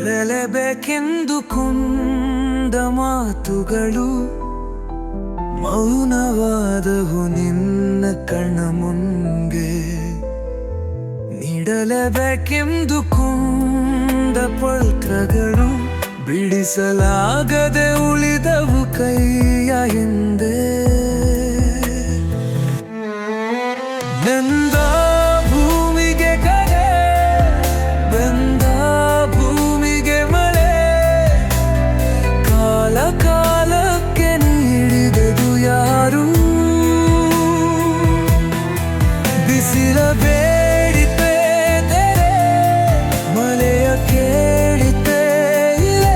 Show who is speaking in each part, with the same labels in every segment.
Speaker 1: ಗೆಲ್ಲಲೇಬೇಕೆಂದು ಕುಂದ ಮಾತುಗಳು, ಮೌನವಾದವು ನಿನ್ನ ಕಣ್ಣ ಮುಂದೆ. ನೀಡಲೇಬೇಕೆಂದು ಕುಂದ ಪತ್ರಗಳು, ಬಿಡಿಸಲಾಗದೆ ಉಳಿದವು ಕೈಯ ಹಿಂದೆ. ನೆಂದ ಬಿಸಿಲ ಬೇಡಿತೆ ತೆರೆ ಮಳೆಯ ಕೇಳಿತೆ ಇಲ್ಲೇ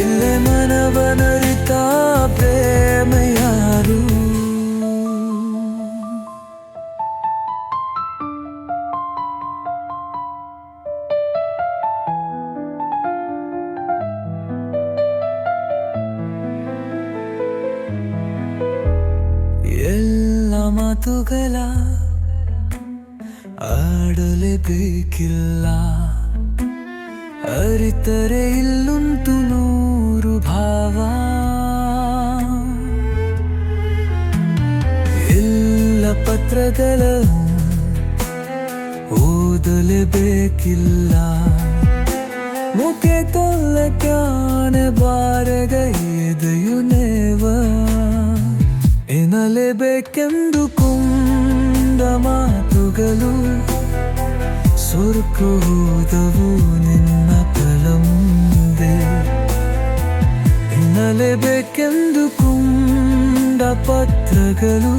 Speaker 1: ಇಲ್ಲೇ ಮನವನರಿತ ಪ್ರೇಮ ಯಾರು ಎಲ್ಲ ಮಾತುಗಳ ಆಡಲೇಬೇಕಿಲ್ಲ. ಅರಿತರೆ ಇಲ್ಲೊಂದು ನೂರು ಭಾವ. ಎಲ್ಲ ಪತ್ರಗಳ ಓದಲೇಬೇಕಿಲ್ಲ. ಮುಖೆ ತೊಲ್ಲ ತೊಲ್ಲಕ್ಯಾನೆ ಬಾರಗ ಎದೆಯು ನೇವ. ಎನ್ನಲೇಬೇಕೆಂದು ಕುಂದ ಮಾತುಗಳು ಸುರುಕು ಹೋದವು ನಿನ್ನ ನಲೆ ಬೇಕೆಂದು ಕುಂದ ಪತ್ರಗಳು